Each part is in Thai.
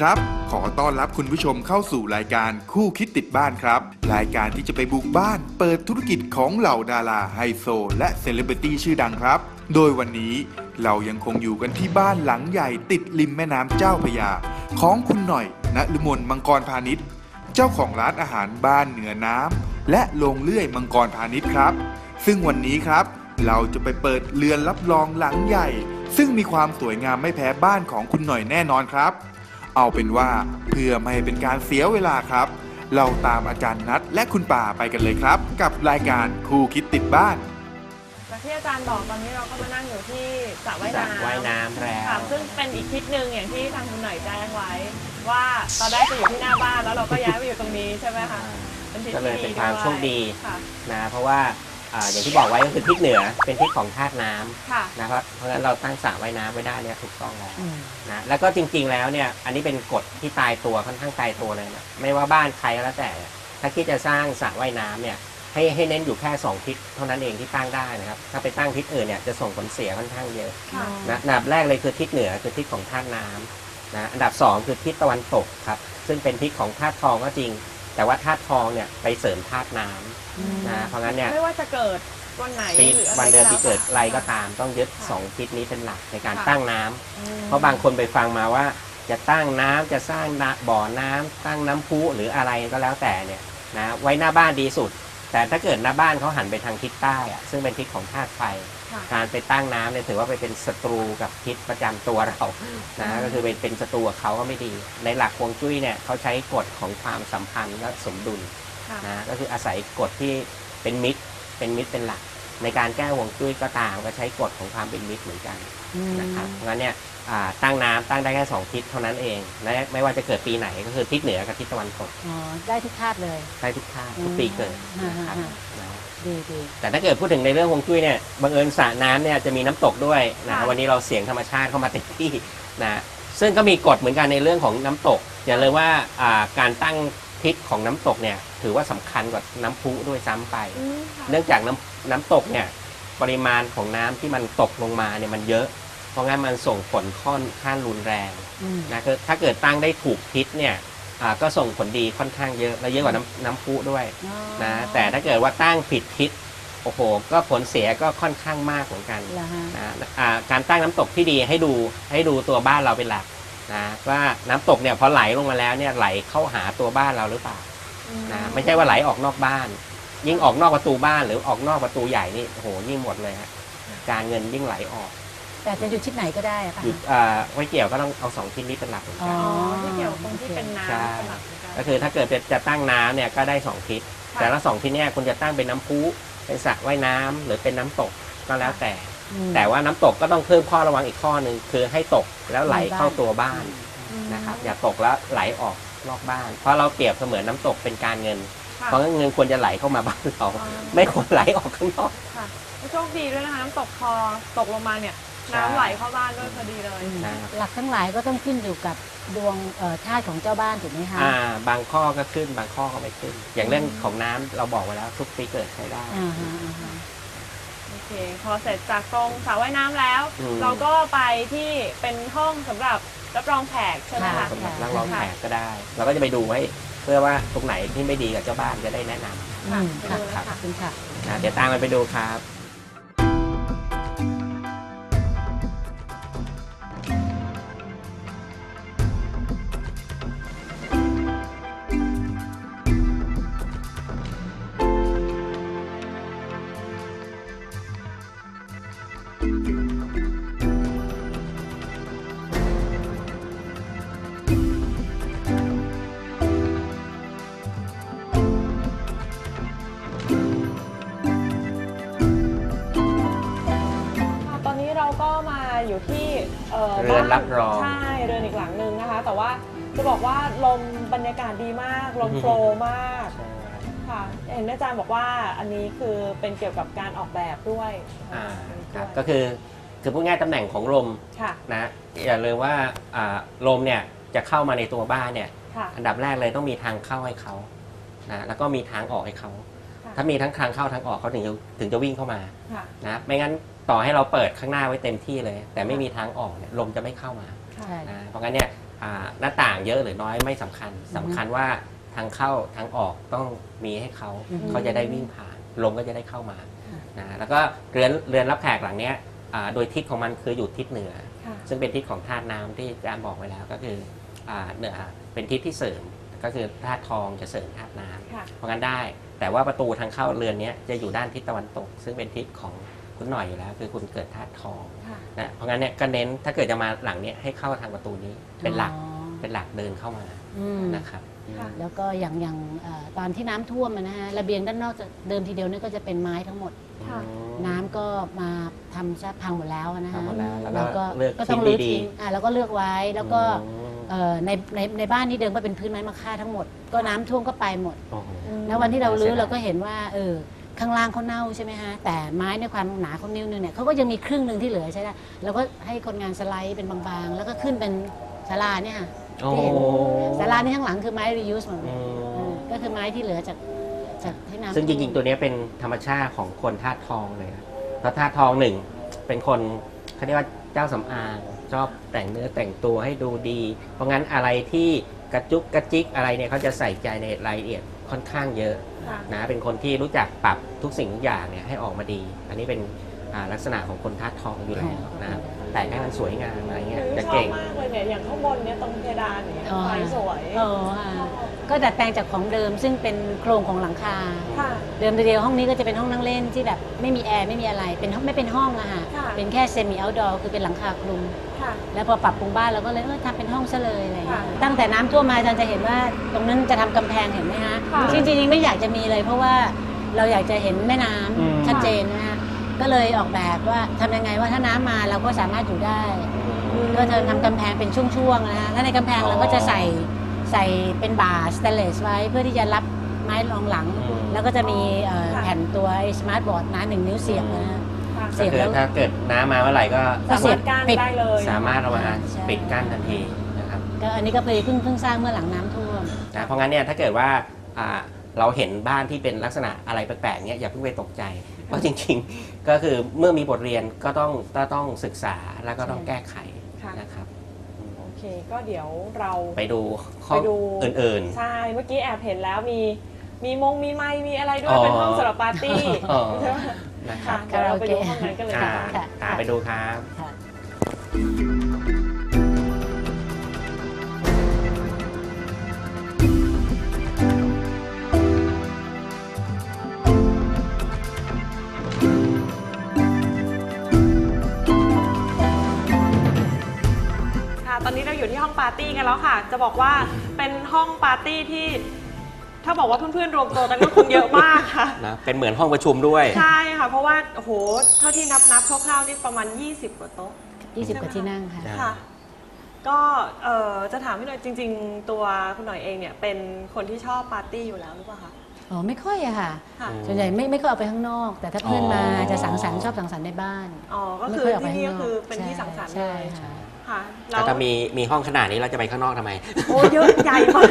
ครับ ขอต้อนรับคุณผู้ชมเข้าสู่รายการคู่คิดติดบ้านครับ รายการที่จะไปบุกบ้าน เปิดธุรกิจของเหล่าดาราไฮโซ และเซเลบริตี้ชื่อดังครับ โดยวันนี้เรายังคงอยู่กันที่บ้านหลังใหญ่ติดริมแม่น้ำเจ้าพยา ของคุณหน่อยณฤมลมังกรพาณิชย์เจ้าของร้านอาหารบ้านเหนือน้ำและโรงเลื่อยมังกรพาณิชย์ครับ ซึ่งวันนี้ครับ เราจะไปเปิดเรือนรับรองหลังใหญ่ ซึ่งมีความสวยงามไม่แพ้บ้านของคุณหน่อยแน่นอนครับ เอาเป็นว่าเพื่อไม่ให้เป็นการเสียเวลาครับ เราตามอาจารย์นัดและคุณป่าไปกันเลยครับ กับรายการคู่คิดติดบ้านจากที่อาจารย์บอกตอนนี้เราก็มานั่งอยู่ที่สระว่ายสระน้ำว่ายน้ำแล้วค่ะซึ่งเป็นอีกทิศหนึ่งอย่างที่ทางคุณหน่อยแจ้งไว้ ว่าตอนแรกจะอยู่ที่หน้าบ้านแล้วเราก็ย้ายมาอยู่ตรงนี้ใช่ไหมคะเป็นทิศก็เลยที่เป็นความด้วยโชคดีค่ะนะเพราะว่า อ่าอย่างที่บอกไว้ก็คือทิศเหนือเป็นทิศของธาตุน้ค่ะำนะครับเพราะฉะนั้นเราตั้งสระว่ายน้ำไว้ได้เนี่ยถูกต้องแล้วนะแล้วก็จริงๆแล้วเนี่ยอันนี้เป็นกฎที่ตายตัวค่อนข้างตายตัวเลยนะไม่ว่าบ้านใครก็แล้วแต่ ถ้าคิดจะสร้างสระว่ายน้ำเนี่ยให้ให้เน้นอยู่แค่สองทิศเท่านั้นเองที่ตั้งได้นะครับถ้าไปตั้งทิศอื่นเนี่ยจะส่งผลเสียค่อนข้างเยอะ ค่ะ นะอันดับแรกเลยคือทิศเหนือคือทิศของธาตุน้ำนะอันดับสองคือทิศตะวันตกครับซึ่งเป็นทิศของธาตุทองก็จริง แต่ว่าธาตุทองเนี่ยไปเสริมธาตุน้ำนะเพราะงั้นเนี่ยไม่ว่าจะเกิดวันไหนปีหรืออะไรวันเดือนปีเกิดอะไรก็ค่ะตาม ต้องยึดสองทิศนี้เป็นหลักในการค่ะตั้งน้ำอืมเพราะบางคนไปฟังมาว่า จะตั้งน้ำจะสร้างน้ำบ่อน้ำตั้งน้ำพุหรืออะไรก็แล้วแต่เนี่ยนะไว้หน้าบ้านดีสุด แต่ถ้าเกิดหน้าบ้านเขาหันไปทางทิศใต้อะซึ่งเป็นทิศของธาตุไฟค่ะ การไปตั้งน้ำเนี่ยถือว่าไปเป็นศัตรูกับทิศประจำตัวเรานะก็คือเป็นเป็นศัตรูกับเขาก็ไม่ดี ในหลักฮวงจุ้ยเนี่ยเขาใช้กฎของความสัมพันธ์และสมดุลค่ะนะก็คืออาศัยกฎที่เป็นมิตร เป็นมิตรเป็นหลัก ในการแก้ฮวงจุ้ยก็ตามก็ใช้กฎของความเป็นมิตรเหมือนกันนะครับเพราะงั้นเนี่ยอ่าตั้งน้ำตั้งได้แค่สองทิศเท่านั้นเองและไม่ว่าจะเกิดปีไหนก็คือทิศเหนือกับทิศตะวันตกอ๋อได้ทุกธาตุเลยได้ทุกท่าทุกปีเกิดนะครับอืมนะ ดีดี แต่ถ้าเกิดพูดถึงในเรื่องฮวงจุ้ยเนี่ยบังเอิญสระน้ำเนี่ยจะมีน้ำตกด้วยนะค่ะ วันนี้เราเสียงธรรมชาติเข้ามาเต็มที่นะซึ่งก็มีกฎเหมือนกันในเรื่องของน้ำตก อย่าเลยว่าอ่าการตั้งทิศของน้ำตกเนี่ยถือว่าสำคัญกว่าน้ำพุด้วยซ้ำไป อืมค่ะเนื่องจากน้ำน้ำตกเนี่ยปริมาณของน้ำที่มันตกลงมาเนี่ยมันเยอะ เพราะงั้นมันส่งผลค่อนข้างรุนแรงอืมนะคือถ้าเกิดตั้งได้ถูกทิศเนี่ย อ่าก็ส่งผลดีค่อนข้างเยอะและเยอะกว่าน้ำน้ำพุด้วยอ๋อนะแต่ถ้าเกิดว่าตั้งผิดทิศโอ้โห ก็ผลเสียก็ค่อนข้างมากเหมือนกันเหรอฮะนะอ่าการตั้งน้ำตกที่ดีให้ดูให้ดูตัวบ้านเราเป็นหลักนะว่าน้ำตกเนี่ยพอไหลลงมาแล้วเนี่ยไหลเข้าหาตัวบ้านเราหรือเปล่าอืมนะไม่ใช่ว่าไหลออกนอกบ้าน ยิ่งออกนอกประตูบ้านหรือออกนอกประตูใหญ่นี่โอ้โหยิ่งหมดเลยฮะการเงินยิ่งไหลออก แต่จะอยู่ทิศไหนก็ได้อะป่ะ หยุดอ่าไว้เกี่ยวก็ต้องเอาสองทิศนี้เป็นหลักเหมือนอ๋กัอนอ๋อที่เกี่ยวตรงที่เป็นน้ำใช่เป็นหลักเหมือนกันก็คือถ้าเกิดจะจะตั้งน้ำเนี่ยก็ได้สองทิศค่ะแต่ละสองทิศเนี่ยคุณจะตั้งเป็นน้ำพุเป็นสระว่ายน้ำหรือเป็นน้ำตกก็แล้วแต่ อืม แต่ว่าน้ำตกก็ต้องเพิ่มข้อระวังอีกข้อหนึ่งคือให้ตกแล้วไหลเข้าตัวบ้านอืมนะครับอย่าตกแล้วไหลออกนอกบ้าน เพราะเราเปรียบเสมือนน้ำตกเป็นการเงิน ค่ะเพราะงั้นเงินควรจะไหลเข้ามาบ้านเราอ๋อไม่ควรไหลออกข้างนอก ค่ะโชคดีด้วยนะคะน้ำตกพอตกลงมาเนี่ยใช่ น้ำไหลเข้าบ้านด้วยพอดีเลยอืมนะครับหลักทั้งหลายก็ต้องขึ้นอยู่กับดวงเอ่อธาตุของเจ้าบ้านถูกไหมคะอ่า บางข้อก็ขึ้นบางข้อก็ไม่ขึ้น อย่างเรื่องของน้ำเราบอกไว้แล้วทุกปีเกิดใช้ได้ อ่าฮะอ่าฮะโอเค พอเสร็จจากตรงสระว่ายน้ำแล้ว อืม เราก็ไปที่เป็นห้องสำหรับรับรองแขกใช่ไหมคะ สำหรับนั่งรองแขกก็ได้ เราก็จะไปดูไว้เพื่อว่าตรงไหนที่ไม่ดีกับเจ้าบ้านจะได้แนะนำ อืมไปค่ะดูเลยขค่ะอบคุณค่ะ นะเดี๋ยวตามกันไปดูครับ อยู่ที่เอ่อเรือนรับรองใช่เรือนอีกหลังหนึ่งนะคะ แต่ว่าจะบอกว่าลมบรรยากาศดีมากลมอือฮึโฟลว์มากค่ะเห็นอาจารย์บอกว่าอันนี้คือเป็นเกี่ยวกับการออกแบบด้วยอ่าค่ะครับก็คือคือพูดง่ายตำแหน่งของลมค่ะนะอย่าลืมว่าอ่าลมเนี่ยจะเข้ามาในตัวบ้านเนี่ยค่ะอันดับแรกเลยต้องมีทางเข้าให้เขานะแล้วก็มีทางออกให้เขาค่ะถ้ามีทั้งทางเข้าทางออกเขาถึงจะถึงจะวิ่งเข้ามาค่ะนะไม่งั้น ต่อให้เราเปิดข้างหน้าไว้เต็มที่เลย แต่ไม่มีทางออกเนี่ยลมจะไม่เข้ามาค่ะใช่ นะเพราะงั้นเนี่ยอ่าหน้าต่างเยอะหรือน้อยไม่สำคัญสำคัญว่าทางเข้าทางออกต้องมีให้เขาอืมเขาจะได้วิ่งผ่านลมก็จะได้เข้ามานะแล้วก็เรือนเรือนรับแขกหลังเนี้ยอ่าโดยทิศของมันคืออยู่ทิศเหนือ ค่ะซึ่งเป็นทิศของธาตุน้ำที่อาจารย์บอกไว้แล้วก็คืออ่าเหนือเป็นทิศที่เสริมก็คือธาตุทองจะเสริมธาตุน้ำค่ะเพราะงั้นได้ แต่ว่าประตูทางเข้าเรือนเนี้ยจะอยู่ด้านทิศตะวันตก ซึ่งเป็นทิศของ คุณหน่อยอยู่แล้ว คือคุณเกิดธาตุทองค่ะนะเพราะงั้นเนี่ยก็เน้นถ้าเกิดจะมาหลังเนี้ยให้เข้าทางประตูนี้เป็นหลักอ๋อเป็นหลักเดินเข้ามาอืมนะครับค่ะ แล้วก็อย่างอย่างเอ่อตอนที่น้ำท่วมอะนะฮะระเบียงด้านนอกจะเดิมทีเดียวนี่ก็จะเป็นไม้ทั้งหมด ค่ะน้ำก็มาทำซะพังหมดแล้วนะทำฮะหมดแล้วแล้วแล้วก็ก็เลือกก็ต้ชิ้อนงรื้อดีทิ้งอ่าแล้วก็เลือกไว้แล้วๆก็อืมเอ่อในในในบ้านนี่เดิมก็เป็นพื้นไม้มะค่าทั้งหมด ก็น้ำท่วมก็ไปหมด โอ้โห แล้ววันที่เรารื้อเสียดายเราก็เห็นว่าเออ ข้างล่างเขาเน่าใช่ไหมฮะแต่ไม้ในความหนาของนิ้วนึงเนี่ยเขาก็ยังมีครึ่งหนึ่งที่เหลือใช่ไหมเราก็ให้คนงานสไลด์เป็นบางๆ แล้วก็ขึ้นเป็นศาลาเนี่ยค่ะโอ้ที่โหเห็นศาลานี่ข้างหลังคือไม้ reuse หมดเลอืยมเออก็คือไม้ที่เหลือจากจากที่น้ำซึ่งจริงๆ ตัวเนี้ยเป็นธรรมชาติของคนธาตุทองเลยนะเพราะธาตุทองหนึ่งเป็นคนเขาเรียกว่าเจ้าสำอางชอบแต่งเนื้อแต่งตัวให้ดูดี เพราะงั้นอะไรที่กระจุกกระจิกอะไรเนี่ยเขาจะใส่ใจในรายละเอียด ค่อนข้างเยอะค่ะนะเป็นคนที่รู้จักปรับทุกสิ่งทุกอย่างเนี่ยให้ออกมาดี อันนี้เป็นอ่าลักษณะของคนธาตุทองอยู่แล้วนะครับ แต่งให้มันสวยงามอะไรเงี้ยหนูจะชอบเก่ง มากเลยเนี่ยอย่างข้างบนเนี่ยตรงเพดานเนี่ยอ๋อ ไฟสวยเออค่ะก็ดัดแปลงจากของเดิมซึ่งเป็นโครงของหลังคา ค่ะ เดิมทีเดียวห้องนี้ก็จะเป็นห้องนั่งเล่นที่แบบไม่มีแอร์ไม่มีอะไรเป็นห้องไม่เป็นห้องอะค่ะค่ะ เป็นแค่เซมิเอาท์ดอร์คือเป็นหลังคาคลุม ค่ะ แล้วพอปรับปรุงบ้านเราก็เลยเออทำเป็นห้องซะเลยอะไรอย่างเงี้ยค่ะตั้งแต่น้ำท่วมมาอาจารย์จะเห็นว่าตรงนั้นจะทำกำแพงเห็นไหมฮะค่ะจริงๆ ไม่อยากจะมีเลย เพราะว่าเราอยากจะเห็นแม่น้ำอืม ชัดเจนนะฮะ ก็เลยออกแบบว่าทำยังไงว่าถ้าน้ำมาเราก็สามารถอยู่ได้ ก็จะทำกำแพงเป็นช่วงๆนะฮะแล้วในกำแพงเราก็จะใส่ใส่เป็นบาร์สเตนเลสไว้เพื่อที่จะรับไม้รองหลัง อืม แล้วก็จะมีเอ่อค่ะแผ่นตัวสมาร์ทบอร์ดนะหนึ่งนิ้วเสียบนะฮะ ค่ะเสีก็ยบคือแล้วถ้าเกิดน้ำมาเมื่อไหร่ก็สามารถกั้นปิดได้เลยสามารถเอามาใช่ ปิดกั้นทันทีนะครับก็อันนี้ก็เพลเพิ่งเพิ่งสร้างเมื่อหลังน้ำท่วม นะเพราะงั้นเนี่ยถ้าเกิดว่าอ่าเราเห็นบ้านที่เป็นลักษณะอะไรแปลกๆเนี่ยอย่าเพิ่งไปตกใจ เพราะจริงๆ ก็คือเมื่อมีบทเรียนก็ต้องก็ต้องศึกษาแล้วก็ต้องใช่แก้ไขค่ะ นะครับโอเคก็เดี๋ยวเรา ไปดูห้องไปดู อื่น ใช่เมื่อกี้แอบเห็นแล้วมีมีมงมีไม้มีอะไรด้วอ๋ยอ เป็นห้องสำหรับปาร์ตี้อ๋อใช่ไหมๆนะคค่ะรับเดี๋ยวเราไปดูห้องนั้นกันเลยอ่าค่ะค่ะตามไปดูครับ ค่ะค่ะ ร์ตี้กันแล้วค่ะ จะบอกว่าเป็นห้องปาร์ตี้ที่ ถ้าบอกว่าเพื่อนๆรวมตัวกันก็คงเยอะมากค่ะ นะเป็นเหมือนห้องประชุมด้วย ใช่ค่ะ เพราะว่าโอ้โหเท่าที่นับนับๆคร่าวๆนี่ประมาณ 20 กว่าโต๊ะ 20 กว่าที่นั่งค่ะใช่ค่ะ ก็เอ่อจะถามพี่หน่อยจริง ๆ ตัวคุณหน่อยเองเนี่ยเป็นคนที่ชอบปาร์ตี้อยู่แล้วหรือเปล่าคะ อ๋อ ไม่ค่อยอะค่ะ ค่ะ ส่วนใหญ่ไม่ไม่ค่อยออกไปข้างนอก แต่ถ้าเพื่อนมาอ๋อ จะสังสรรค์ชอบสังสรรค์ในบ้าน อ๋อ ก็ไม่คืออยกไปที่นี่ก็ข้างคือเป็นที่สังสรรค์เลใช่ย ใช่ค่ะ แต่ถ้ามีมีห้องขนาดนี้เราจะไปข้างนอกทำไม โอ้เยอะใหญ่มาก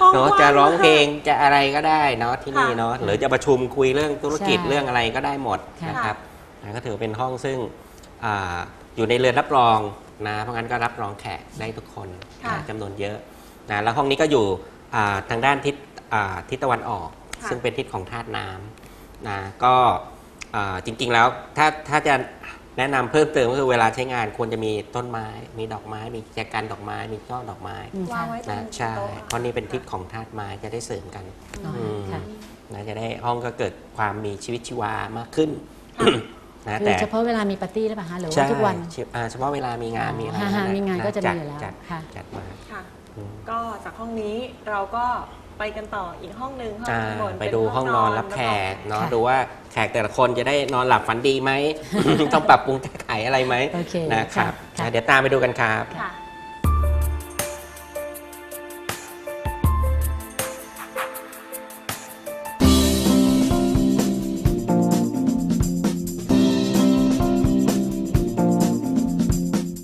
ห้องเนาะกว้จะร้องมากเพลงจะอะไรก็ได้เนาะที่นี่ค่ะเนาะหรือจะประชุมคุยเรื่องธุรกิจใช่เรื่องอะไรก็ได้หมดค่ะนะครับนะก็ถือเป็นห้องซึ่งอาอยู่ในเรือนรับรองนะเพราะงั้นก็รับรองแขกได้ทุกคนค่ะนะจำนวนเยอะนะแล้วห้องนี้ก็อยู่อ่าทางด้านทิศอ่าทิศตะวันออกค่ะซึ่งเป็นทิศของธาตุน้ำนะก็อ่าจริงๆแล้วถ้าถ้าจะ แนะนำเพิ่มเติมก็คือเวลาใช้งานควรจะมีต้นไม้ มีดอกไม้ มีแจกันดอกไม้ มีช่อดอกไม้อืมวาค่ะงไว้ตรงนะใช่โต๊ะเพราะนี่เป็นทิศของธาตุไม้จะได้เสริมกันอ๋ออมค่ะ นะจะได้ห้องก็เกิดความมีชีวิตชีวามากขึ้นนะคือแต่เฉพาะเวลามีปาร์ตี้หรือเปล่าคะหรือใช่ว่าทุกวัน อ่าเฉพาะเวลามีงานมีอะไรฮ่าๆมีงานก็จะมีจัดอยู่แล้วจัดค่ะ จัดมาค่ะ อืม ก็จากห้องนี้เราก็ ไปกันต่ออีกห้องหนึ่งห้องอ่าข้างบนไปเป็นดูห้องนอนรับแขกเนาะค่ะดูว่าแขกแต่ละคนจะได้นอนหลับฝันดีไหม ต้องปรับปรุงแก้ไขอะไรไหมโอเคนะครับค่ะนะเดี๋ยวตามไปดูกันครับ ค่ะ